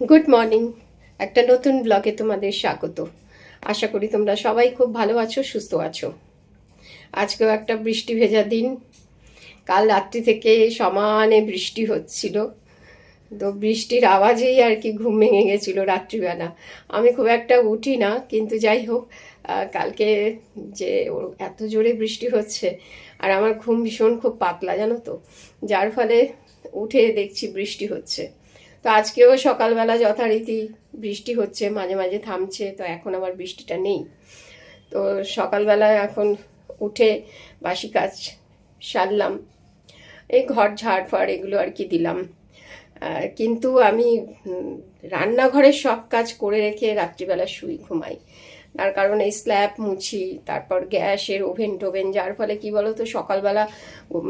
Good morning একটা নতুন ব্লগে তোমাদের স্বাগত। আশা করি তোমরা সবাই খুব ভালো আছো, সুস্থ আছো। আজকেও একটা বৃষ্টি ভেজা দিন। কাল রাত্রি থেকে সমানে বৃষ্টি হচ্ছিল। তো বৃষ্টির আওয়াজেই আর কি ঘুম ভেঙে গেছিল রাত্রিবেলা। আমি খুব একটা উঠি না, কিন্তু যাই হোক কালকে যে এত জোরে বৃষ্টি হচ্ছে, আর আমার ঘুম ভীষণ খুব পাতলা, জানো তো? যার ফলে উঠে দেখছি বৃষ্টি হচ্ছে। তো আজকেও সকালবেলা যথারীতি বৃষ্টি হচ্ছে, মাঝে মাঝে থামছে, তো এখন আবার বৃষ্টিটা নেই। তো সকালবেলা এখন উঠে বাসি কাজ সারলাম। এই ঘর ঝাড় ফাড় এগুলো আর কি দিলাম। কিন্তু আমি রান্নাঘরের সব কাজ করে রেখে রাত্রিবেলা শুই, ঘুমাই। তার কারণ এই স্ল্যাব মুছি, তারপর গ্যাসের ওভেন টোভেন, যার ফলে কি বলো তো সকালবেলা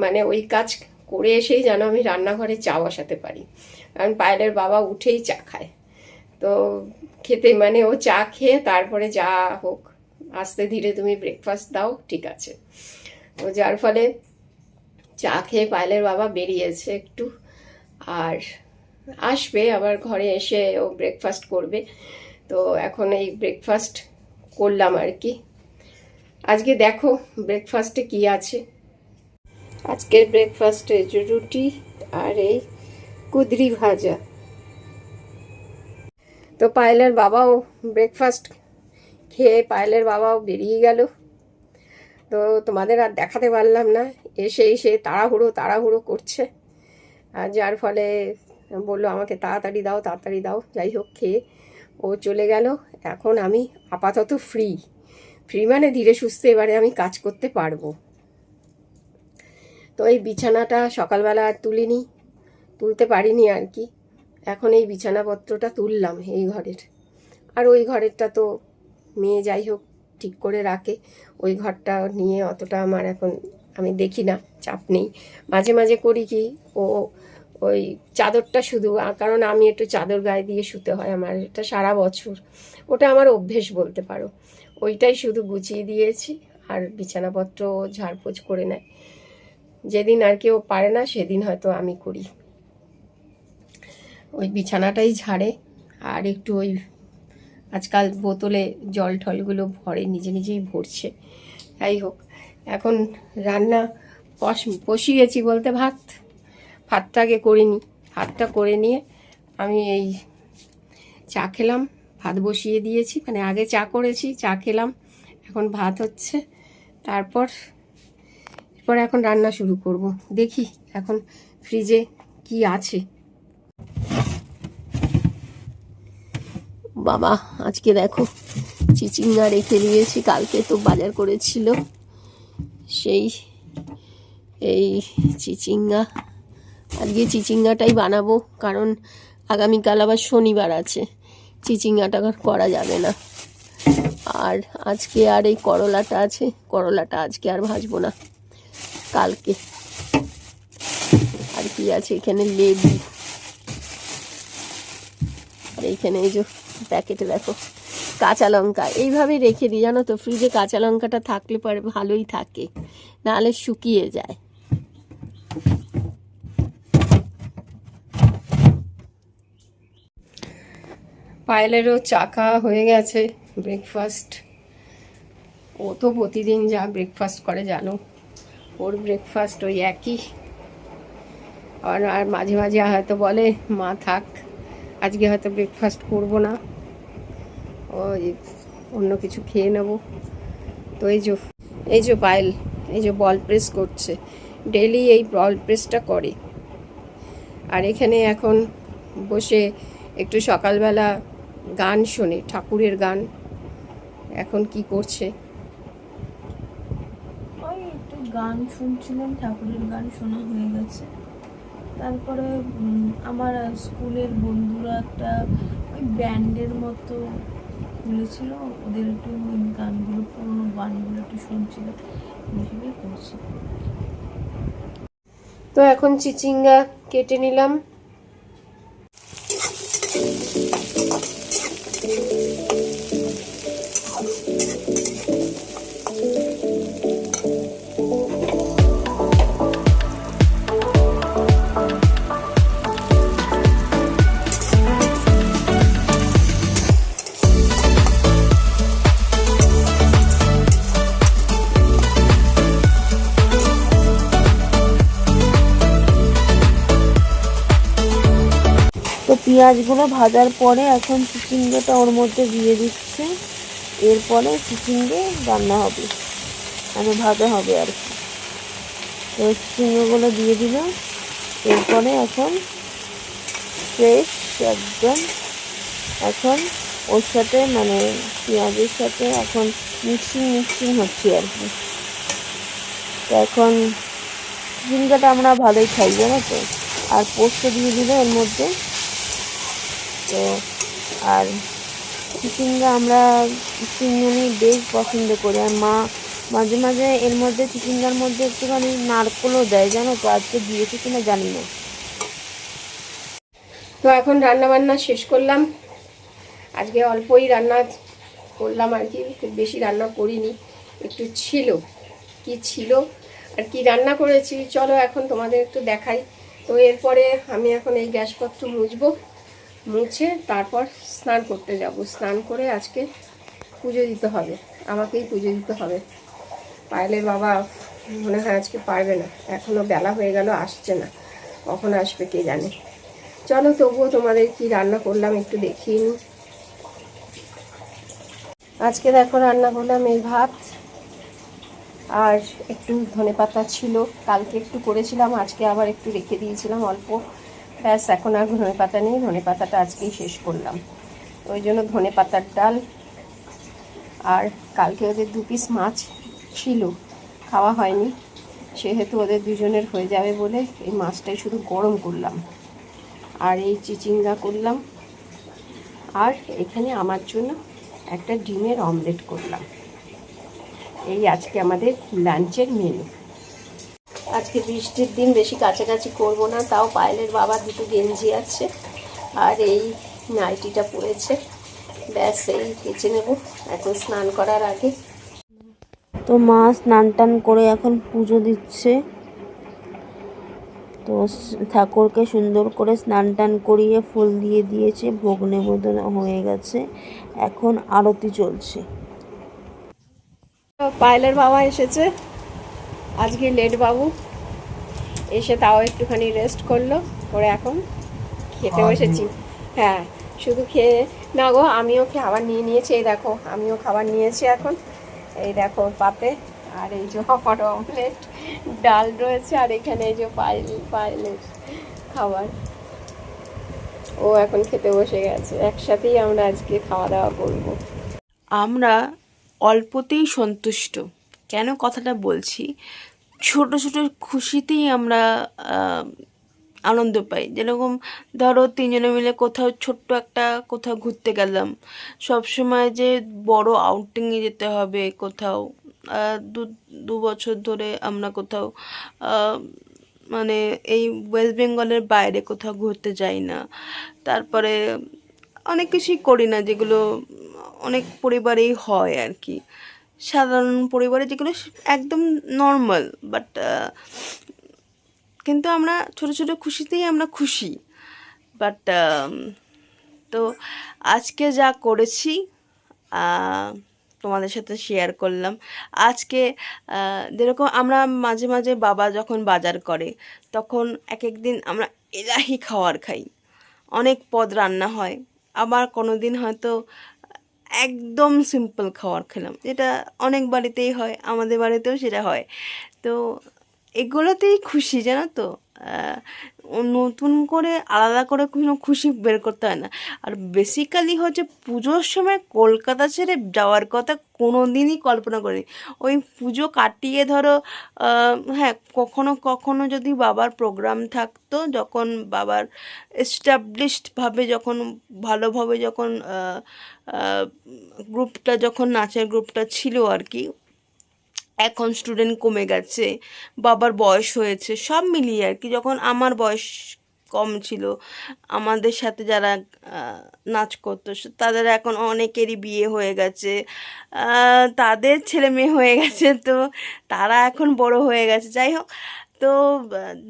মানে ওই কাজ করে এসেই যেন আমি রান্নাঘরে চা বসাতে পারি। কারণ পায়েলের বাবা উঠেই চা খায়। তো খেতে মানে ও চা খেয়ে তারপরে যা হোক, আস্তে ধীরে তুমি ব্রেকফাস্ট দাও, ঠিক আছে। তো যার ফলে চা খেয়ে পায়েলের বাবা বেরিয়েছে একটু। আর আসবে, আবার ঘরে এসে ও ব্রেকফাস্ট করবে। তো এখন এই ব্রেকফাস্ট করলাম আর কি। আজকে দেখো ব্রেকফাস্টে কি আছে। আজকের ব্রেকফাস্টে রুটি আর এই কুদরি ভাজা। তো পায়েলের বাবাও ব্রেকফাস্ট খেয়ে পায়েলের বাবাও বেরিয়ে গেল। তো তোমাদের আর দেখাতে পারলাম না এসেই সে তাড়াহুড়ো তাড়াহুড়ো করছে। আর যার ফলে বলল, আমাকে তাড়াতাড়ি দাও তাড়াতাড়ি দাও, যাই হোক খেয়ে। ও চলে গেল। এখন আমি আপাতত ফ্রি ফ্রি মানে ধীরে সুস্থে এবারে আমি কাজ করতে পারব। তো এই বিছানাটা সকালবেলা আর তুলিনি। তুলতে পারিনি আর কি। এখন এই বিছানাপত্রটা তুললাম এই ঘরের। আর ওই ঘরেরটা তো মেয়ে যাই হোক ঠিক করে রাখে। ওই ঘরটা নিয়ে অতটা আমার এখন আমি দেখি না, চাপ নেই। মাঝে মাঝে করি কি, ও ওই চাদরটা শুধু কারণ আমি একটু চাদর গায়ে দিয়ে শুতে হয় আমার, এটা সারা বছর। ওটা আমার অভ্যেস বলতে পারো। ওইটাই শুধু গুছিয়ে দিয়েছি আর বিছানাপত্র ঝাড়পোছ করে নেয়। যেদিন আর কেউ পারে না, সেদিন হয়তো আমি করি। ওই বিছানাটাই ঝাড়ে আর একটু ওই আজকাল বোতলে জল টলগুলো ভরে নিজে নিজেই ভরছে। যাই হোক, এখন রান্না বস বসিয়েছি বলতে ভাত। ভাতটা আগে করিনি ভাতটা করে নিয়ে আমি এই চা খেলাম, ভাত বসিয়ে দিয়েছি। মানে আগে চা করেছি, চা খেলাম, এখন ভাত হচ্ছে। তারপর, এরপর এখন রান্না শুরু করব। দেখি এখন ফ্রিজে কি আছে। বাবা, আজকে দেখো চিচিঙ্গা রেখে দিয়েছি, কালকে তো বাজার করেছিল। সেই, এই চিচিঙ্গা। আজকে চিচিঙ্গাটাই বানাবো, কারণ আগামীকাল আবার শনিবার আছে। চিচিঙ্গাটা করা যাবে না। আর আজকে আর এই করলাটা আছে, করলাটা আজকে আর ভাজবো না। কালকে। আর কি আছে এখানে? লেবু। এইখানে এই যে প্যাকেটে দেখো, কাঁচা লঙ্কা। এইভাবে রেখে দিই, জানো তো ফ্রিজে কাঁচা লঙ্কাটা থাকলে পরে ভালোই থাকে, নাহলে শুকিয়ে যায়। পায়েলেরও চাকা হয়ে গেছে ব্রেকফাস্ট ও তো প্রতিদিন যা ব্রেকফাস্ট করে, জানো। ওর ব্রেকফাস্ট ওই একই। আর মাঝে মাঝে হয়তো বলে, মা, থাক। আজকে হয়তো ব্রেকফাস্ট করব না। ওই অন্য কিছু খেয়ে নেব। তো এই যে এই যে পায়েল, এই যে বল প্রেস করছে। ডেলি এই বল প্রেসটা করে। আর এখানে এখন বসে একটু সকালবেলা গান শোনে, ঠাকুরের গান। এখন কি করছে? গান শুনছিলাম, ঠাকুরের গান শোনা হয়ে গেছে। তারপরে আমার স্কুলের বন্ধুরা একটা ওই ব্যান্ডের মতো খুলেছিল, ওদের একটু গানগুলো, পুরনো গানগুলো একটু শুনছিল এইভাবেই করছি। তো এখন চিচিঙ্গা কেটে নিলাম। পেঁয়াজগুলো ভাজার পরে এখন চিচিঙ্গাটা ওর মধ্যে দিয়ে দিচ্ছে। এরপরে চিচিঙ্গে রান্না হবে। মানে ভাজা হবে আর কি। তো চিচিঙ্গাগুলো দিয়ে দিল এরপরে এখন ফ্রেশ একদম এখন ওর সাথে মানে পেঁয়াজের সাথে এখন মিক্সিং মিক্সিং হচ্ছে আর কি। তো এখন চিচিঙ্গাটা আমরা ভালোই খাই, জানো তো? আর পোস্ত দিয়ে দিল এর মধ্যে তো আর চিচিঙ্গা আমরা তিনজনই বেশ পছন্দ করি। আর মা মাঝে মাঝে এর মধ্যে চিচিঙ্গার মধ্যে একটুখানি নারকলও দেয়, জানো তো? আজকে দিয়েছে কিনা জানি না। তো এখন রান্না বান্না শেষ করলাম। আজকে অল্পই রান্না করলাম আর কি, খুব বেশি রান্না করিনি। একটু ছিল, কি ছিল আর কি রান্না করেছি, চলো এখন তোমাদের একটু দেখাই। তো এরপরে আমি এখন এই গ্যাসপত্র মুছবো। মুছে তারপর স্নান করতে যাব। স্নান করে আজকে পুজো দিতে হবে। আমাকেই পুজো দিতে হবে। পাইলে বাবা, মনে হয় আজকে পারবে না। এখনও বেলা হয়ে গেল, আসছে না। কখন আসবে কে জানে। চলো তবুও তোমাদের কি রান্না করলাম একটু দেখিয়ে আজকে দেখো রান্না করলাম এই ভাত। আর একটু ধনে পাতা ছিল। কালকে একটু করেছিলাম, আজকে আবার একটু রেখে দিয়েছিলাম অল্প। ব্যাস, এখন আর ধনে পাতা নেই। ধনে পাতাটা আজকেই শেষ করলাম। ওই জন্য ধনে পাতার ডাল আর কালকে ওদের দু পিস মাছ ছিল, খাওয়া হয়নি। সেহেতু ওদের দুজনের হয়ে যাবে বলে এই মাছটাই শুধু গরম করলাম। আর এই চিচিঙ্গা করলাম। আর এখানে আমার জন্য একটা ডিমের অমলেট করলাম। এই আজকে আমাদের লাঞ্চের মেনু আজকে বৃষ্টির দিন, বেশি কাছাকাছি করব না। তাও পায়েলের বাবা দুটো গেঞ্জি আছে আর এই নাইটিটা পরেছে। ব্যাস, এই কেচে নেব। এখন স্নান করার আগে। তো মা স্নান টান করে এখন পুজো দিচ্ছে। তো ঠাকুরকে সুন্দর করে স্নান টান করিয়ে ফুল দিয়ে দিয়েছে। ভোগ নিবেদন হয়ে গেছে। এখন আরতি চলছে। পায়েলের বাবা এসেছে। আজকে লেট বাবু এসে তাও একটুখানি রেস্ট করল। করে এখন খেতে বসেছি। হ্যাঁ শুধু খেয়ে না গো আমিও খাবার নিয়ে নিয়েছি এই দেখো আমিও খাবার নিয়েছি এখন। এই দেখো পাতে আর এই যে হট অমলেট ডাল রয়েছে আর এখানে এই যে পায়েল পায়েলের খাবার। ও এখন খেতে বসে গেছে। একসাথেই আমরা আজকে খাওয়া দাওয়া করব। আমরা অল্পতেই সন্তুষ্ট। কেন কথাটা বলছি? ছোট ছোট খুশিতেই আমরা আনন্দ পাই। যেরকম ধরো তিনজনে মিলে কোথাও ছোট্ট একটা কোথাও ঘুরতে গেলাম। সব সময় যে বড় আউটিংয়ে যেতে হবে কোথাও দু দু বছর ধরে আমরা কোথাও মানে এই ওয়েস্ট বেঙ্গলের বাইরে কোথাও ঘুরতে যাই না। তারপরে অনেক কিছুই করি না যেগুলো অনেক পরিবারেই হয় আর কি। সাধারণ পরিবারে যেগুলো একদম নর্মাল বাট কিন্তু আমরা ছোট ছোট খুশিতেই আমরা খুশি। বাট তো আজকে যা করেছি তোমাদের সাথে শেয়ার করলাম। আজকে যেরকম আমরা মাঝে মাঝে বাবা যখন বাজার করে, তখন এক এক দিন আমরা এলাহি খাওয়ার খাই। অনেক পদ রান্না হয়। আবার কোনো দিন হয়তো একদম সিম্পল খাবার খেলাম। যেটা অনেক বাড়িতেই হয়, আমাদের বাড়িতেও সেটা হয়। তো এগুলোতেই খুশি, জানো তো? নতুন করে আলাদা করে কোনো খুশি বের করতে হয় না। আর বেসিক্যালি হচ্ছে পুজোর সময় কলকাতা ছেড়ে যাওয়ার কথা কোনো দিনই কল্পনা করিনি। ওই পুজো কাটিয়ে ধরো হ্যাঁ কখনো কখনো যদি বাবার প্রোগ্রাম থাকতো, যখন বাবার এস্টাবলিশডভাবে যখন, ভালোভাবে যখন গ্রুপটা যখন নাচের গ্রুপটা ছিল আর কি এখন স্টুডেন্ট কমে গেছে, বাবার বয়স হয়েছে, সব মিলিয়ে আর কি। যখন আমার বয়স কম ছিল, আমাদের সাথে যারা নাচ করতো তাদের এখন অনেকেরই বিয়ে হয়ে গেছে। তাদের ছেলে মেয়ে হয়ে গেছে, তো তারা এখন বড় হয়ে গেছে। যাই হোক, তো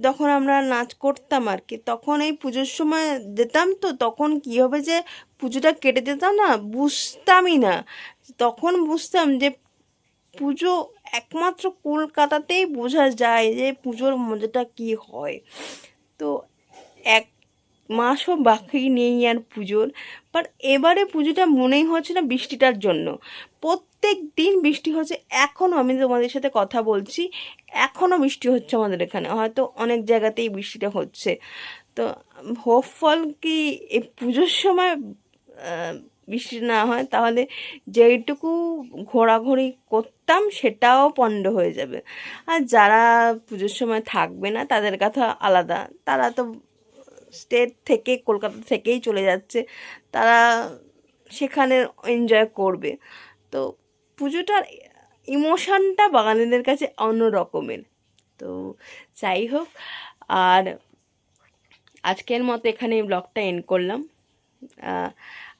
যখন আমরা নাচ করতাম আর কি, তখন এই পুজোর সময় যেতাম তো, তখন কী হবে যে, পুজোটা কেটে যেতাম না, বুঝতামই না। তখন বুঝতাম যে, পুজো একমাত্র কলকাতাতেই বোঝা যায় যে পুজোর মজাটা কী হয়। তো এক মাসও বাকি নেই আর পুজোর বাট এবারে পুজোটা মনেই হচ্ছে না বৃষ্টিটার জন্য। প্রত্যেক দিন বৃষ্টি হচ্ছে এখনও আমি তোমাদের সাথে কথা বলছি এখনও বৃষ্টি হচ্ছে আমাদের এখানে, হয়তো অনেক জায়গাতেই বৃষ্টিটা হচ্ছে। তো হোপফল কি এই পুজোর সময় বৃষ্টি না হয়, তাহলে যেইটুকু ঘোরাঘুরি করতাম সেটাও পণ্ড হয়ে যাবে। আর যারা পুজোর সময় থাকবে না, তাদের কথা আলাদা। তারা তো স্টেট থেকে কলকাতা থেকেই চলে যাচ্ছে, তারা সেখানে এনজয় করবে। তো পুজোটার ইমোশনটা বাঙালিদের কাছে অন্য রকমের তো যাই হোক, আর আজকের মতো এখানে ব্লগটা এন্ড করলাম।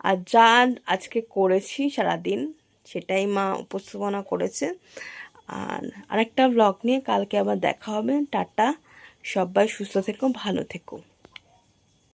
আর যা আজকে করেছি সারাদিন, সেটাই মা উপস্থাপনা করেছে। আর আরেকটা ব্লগ নিয়ে কালকে আবার দেখা হবে। টাটা, সবাই সুস্থ থেকো, ভালো থেকো।